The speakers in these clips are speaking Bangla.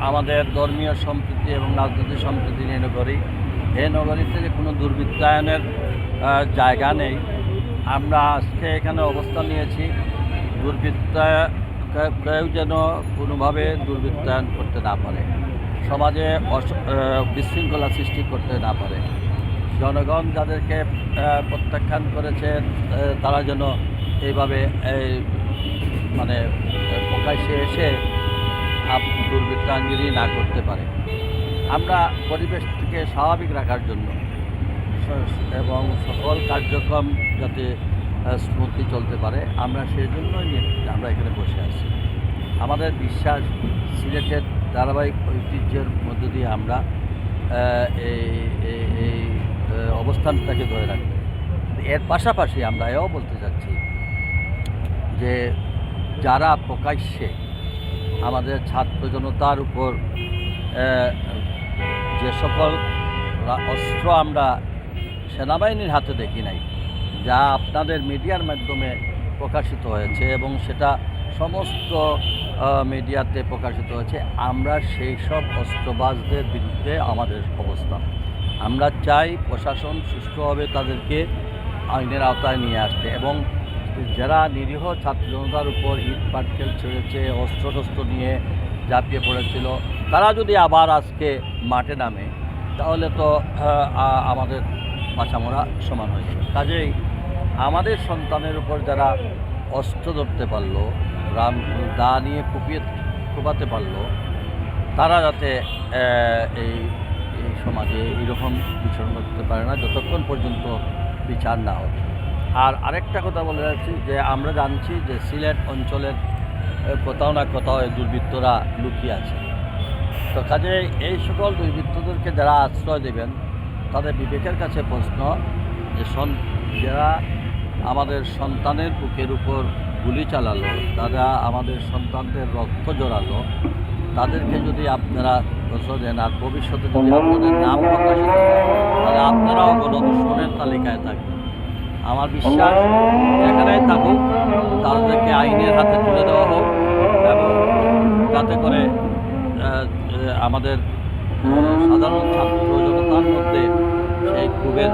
আমাদের ধর্মীয় সম্প্রীতি এবং রাজনৈতিক সম্প্রীতি নিয়ে নগরী এই নগরীতে যে কোনো দুর্বৃত্তায়নের জায়গা নেই। আমরা আজকে এখানে অবস্থান নিয়েছি। দুর্বৃত্তা, কে- কেউ যেন কোনোভাবে দুর্বৃত্তায়ন করতে না পারে। সমাজে বিশৃঙ্খলা সৃষ্টি করতে না পারে। জনগণ যাদেরকে প্রত্যাখ্যান করেছে তারা যেন এইভাবে এই মানে প্রকাশ্যে এসে আপ দুর্বৃত্তাঙ্গিরি না করতে পারে। আমরা পরিবেশকে স্বাভাবিক রাখার জন্য এবং সকল কার্যক্রম যাতে স্মুথলি চলতে পারে, আমরা সেই জন্যই নি- আমরা এখানে বসে আছি। আমাদের বিশ্বাস, সিলেটের ধারাবাহিক ঐতিহ্যের মধ্য দিয়ে আমরা এই অবস্থানটাকে ধরে রাখব। এর পাশাপাশি আমরা এও বলতে চাচ্ছি যে, যারা প্রকাশ্যে আমাদের ছাত্র জনতার উপর যে সকল অস্ত্র আমরা সেনাবাহিনীর হাতে দেখি নাই, যা আপনাদের মিডিয়ার মাধ্যমে প্রকাশিত হয়েছে এবং সেটা সমস্ত মিডিয়াতে প্রকাশিত হয়েছে, আমরা সেই সব অস্ত্রবাজদের বিরুদ্ধে আমাদের অবস্থান। আমরা চাই প্রশাসন সুষ্ঠুভাবে তাদেরকে আইনের আওতায় নিয়ে আসতে এবং যারা নিরীহ ছাত্র জনতার উপর ইট পাটকেল ছেড়েছে অস্ত্র টস্ত্র নিয়ে ঝাঁপিয়ে পড়েছিল, তারা যদি আবার আজকে মাঠে নামে, তাহলে তো আমাদের মাছামরা সমান হয়ে যাবে। কাজেই আমাদের সন্তানের উপর যারা অস্ত্র ধরতে পারল, রাম, দা নিয়ে কুপিয়ে কোপাতে পারল, তারা যাতে এই এই সমাজে এইরকম বিচরণ করতে পারে না, যতক্ষণ পর্যন্ত বিচার না হবে। আর আরেকটা কথা বলে যাচ্ছি যে আমরা জানছি যে সিলেট অঞ্চলের কোথাও না কোথাও এই দুর্বৃত্তরা লুকিয়ে আছে। তো কাজে এই সকল দুর্বৃত্তদেরকে যারা আশ্রয় দেবেন, তাদের বিবেকের কাছে প্রশ্ন যে সন, যারা আমাদের সন্তানের বুকের উপর গুলি চালালো, তারা আমাদের সন্তানদের রক্ত জড়ালো, তাদেরকে যদি আপনারা দোষ দেন, আর ভবিষ্যতে যদি আপনাদের নাম প্রকাশিত তাহলে আপনারাও কোনো দুশ্মনের তালিকায় থাকবেন। আমার বিশ্বাস যেখানেই থাকুক তাদেরকে আইনের হাতে তুলে দেওয়া হোক এবং যাতে করে আমাদের সাধারণ ছাত্র জনতার মধ্যে সেই ক্ষোভের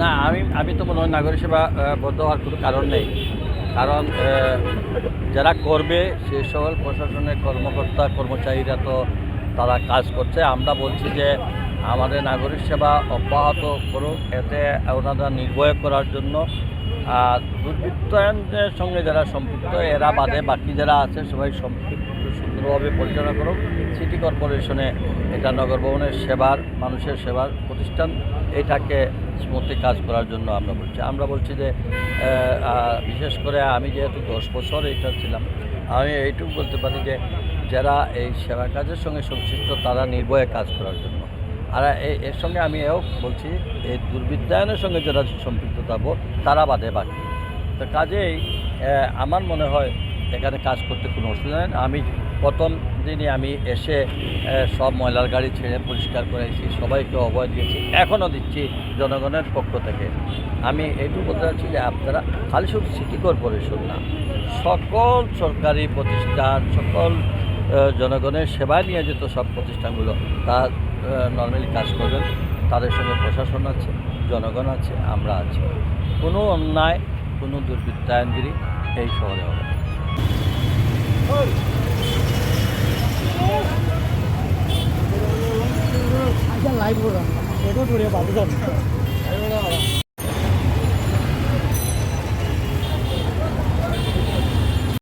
না, আমি আমি তো মনে হয় নাগরিক সেবা বদ্ধ হওয়ার কোনো কারণ নেই। কারণ যারা করবে, সে সকল প্রশাসনের কর্মকর্তা, কর্মচারীরা তো তারা কাজ করছে। আমরা বলছি যে, আমাদের নাগরিক সেবা অব্যাহত করুক। এতে ওনারা নির্ভয় করার জন্য, আর দুর্বৃত্তায়নের সঙ্গে যারা সম্পৃক্ত, এরা বাদে বাকি যারা আছে, সবাই সম্পৃক্ত। সুন্দরভাবে পরিচালনা করুক, সিটি কর্পোরেশনে এটা নগর ভবনের সেবার, মানুষের সেবার প্রতিষ্ঠান, এটাকে স্মুথলি কাজ করার জন্য আমরা বলছি। আমরা বলছি যে বিশেষ করে আমি যেহেতু দশ বছর এটা ছিলাম, আমি এইটুকু বলতে পারি যে, যারা এই সেবা কাজের সঙ্গে সংশ্লিষ্ট, তারা নির্ভয়ে কাজ করার জন্য। আর এ- এর সঙ্গে আমি এও বলছি, এই দুর্বিদ্যায়নের সঙ্গে যারা সম্পৃক্ত থাকব, তারা বাদে বাকি। তো কাজেই আমার মনে হয়, এখানে কাজ করতে কোনো অসুবিধা নেই। আমি প্রথম দিনই আমি এসে সব ময়লার গাড়ি ছেড়ে পরিষ্কার করেছি সবাইকে অভয় দিয়েছি, এখনও দিচ্ছি জনগণের পক্ষ থেকে। আমি এইটুকু বলতে চাচ্ছি যে আপনারা খালি শুধু সিটি কর্পোরেশন না, সকল সরকারি প্রতিষ্ঠান, সকল জনগণের সেবায় নিয়োজিত সব প্রতিষ্ঠানগুলো, তা নর্মালি কাজ করবেন। তাদের সঙ্গে প্রশাসন আছে, জনগণ আছে, আমরা আছি। কোনো অন্যায়, কোনো দুর্বৃত্তায়নগিরি এই শহরে হবে। 就是先来一步的给多出点保护措